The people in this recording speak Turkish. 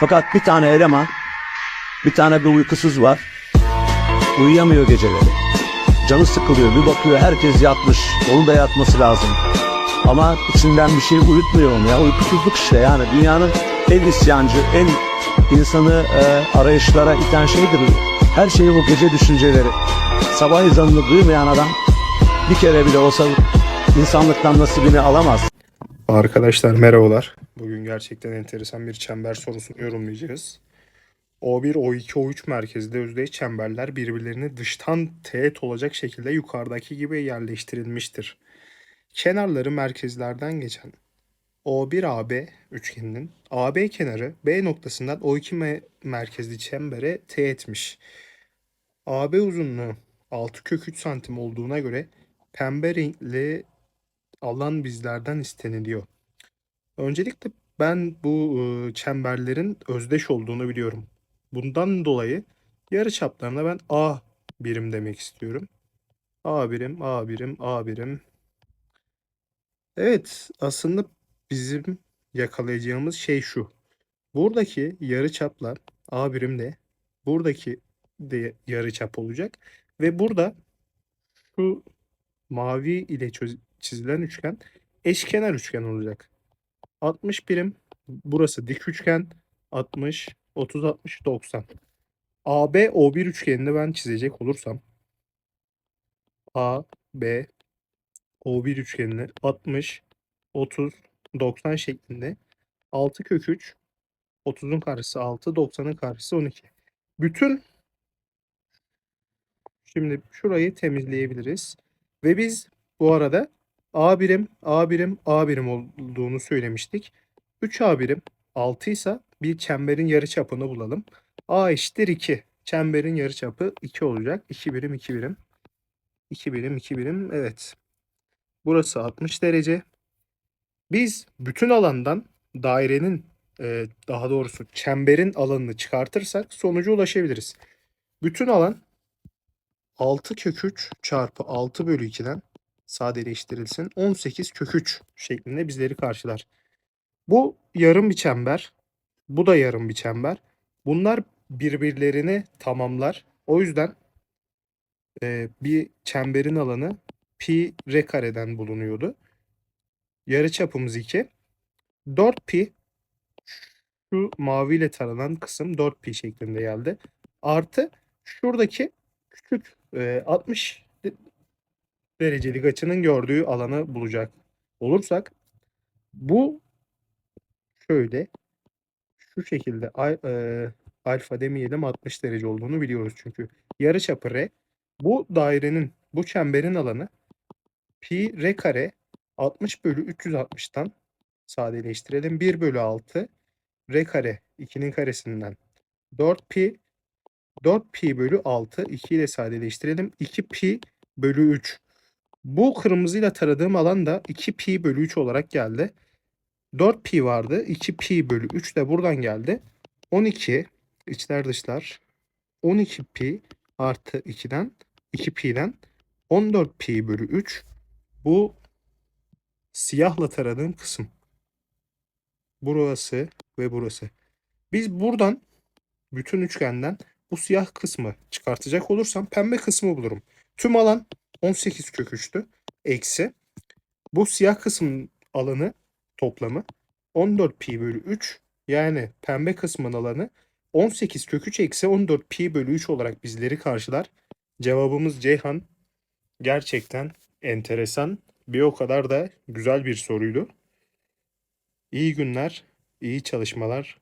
Fakat bir tane eleman, bir tane bir uykusuz var. Uyuyamıyor geceleri. Canı sıkılıyor. Bir bakıyor herkes yatmış. Onun da yatması lazım. Ama içinden bir şey uyutmuyor onu ya. Uykusuzluk işte yani. Dünyanın en isyancı, en insanı e, arayışlara iten şeydir. Her şeyi o gece düşünceleri. Sabah ezanını duymayan adam bir kere bile olsa insanlıktan nasibini alamaz. Arkadaşlar merhabalar. Bugün gerçekten enteresan bir çember sorusunu yorumlayacağız. O1, O2, O3 merkezde özdeş çemberler birbirlerini dıştan teğet olacak şekilde yukarıdaki gibi yerleştirilmiştir. Kenarları merkezlerden geçen O1AB üçgeninin AB kenarı B noktasından O2 me- merkezli çembere teğetmiş. AB uzunluğu 6 kök 3 santim olduğuna göre pembe renkli alan bizlerden isteniliyor. Öncelikle ben bu çemberlerin özdeş olduğunu biliyorum. Bundan dolayı yarı çaplarına ben A birim demek istiyorum. A birim, A birim, A birim. Evet, aslında bizim yakalayacağımız şey şu. Buradaki yarı çaplar A birimle buradaki de yarı çap olacak ve burada şu mavi ile çizilen üçgen eşkenar üçgen olacak. 60 birim. Burası dik üçgen. 60, 30, 60, 90. AB O1 üçgenini ben çizecek olursam A, B, O1 üçgenini 60, 30, 90 şeklinde 6 kök 3, 30'un karşısı 6, 90'ın karşısı 12. Bütün şimdi şurayı temizleyebiliriz. Ve biz bu arada A birim, A birim, A birim olduğunu söylemiştik. 3 A birim 6 ise bir çemberin yarıçapını bulalım. A eşittir 2. Çemberin yarıçapı 2 olacak. 2 birim, 2 birim. 2 birim, 2 birim. Evet. Burası 60 derece. Biz bütün alandan dairenin e, daha doğrusu çemberin alanını çıkartırsak sonuca ulaşabiliriz. Bütün alan 6 kök 3 çarpı 6 bölü 2'den sadeleştirilsin. 18 kök 3 şeklinde bizleri karşılar. Bu yarım bir çember. Bu da yarım bir çember. Bunlar birbirlerini tamamlar. O yüzden e, bir çemberin alanı pi r kareden bulunuyordu. Yarı çapımız 2. 4 pi şu maviyle taranan kısım 4 pi şeklinde geldi. Artı şuradaki küçük e, 60 derecelik açının gördüğü alanı bulacak olursak bu şöyle şu şekilde e, alfa demeyelim 60 derece olduğunu biliyoruz çünkü. Yarıçapı r bu dairenin bu çemberin alanı pi r kare 60 bölü 360'tan sadeleştirelim. 1 bölü 6 r kare 2'nin karesinden 4 pi 4 pi bölü 6 2 ile sadeleştirelim. 2 pi bölü 3 bu kırmızıyla taradığım alan da 2 pi bölü 3 olarak geldi. 4 pi vardı. 2 pi bölü 3 de buradan geldi. 12 içler dışlar 12 pi artı 2'den 2 pi'den 14 pi bölü 3 bu siyahla taradığım kısım. Burası ve burası. Biz buradan bütün üçgenden bu siyah kısmı çıkartacak olursam pembe kısmı bulurum. Tüm alan 18 kök 3'tü. Eksi. Bu siyah kısmın alanı toplamı 14 pi bölü 3. Yani pembe kısmın alanı 18 kök 3 eksi 14 pi bölü 3 olarak bizleri karşılar. Cevabımız Ceyhan. Gerçekten enteresan. Bir o kadar da güzel bir soruydu. İyi günler, iyi çalışmalar.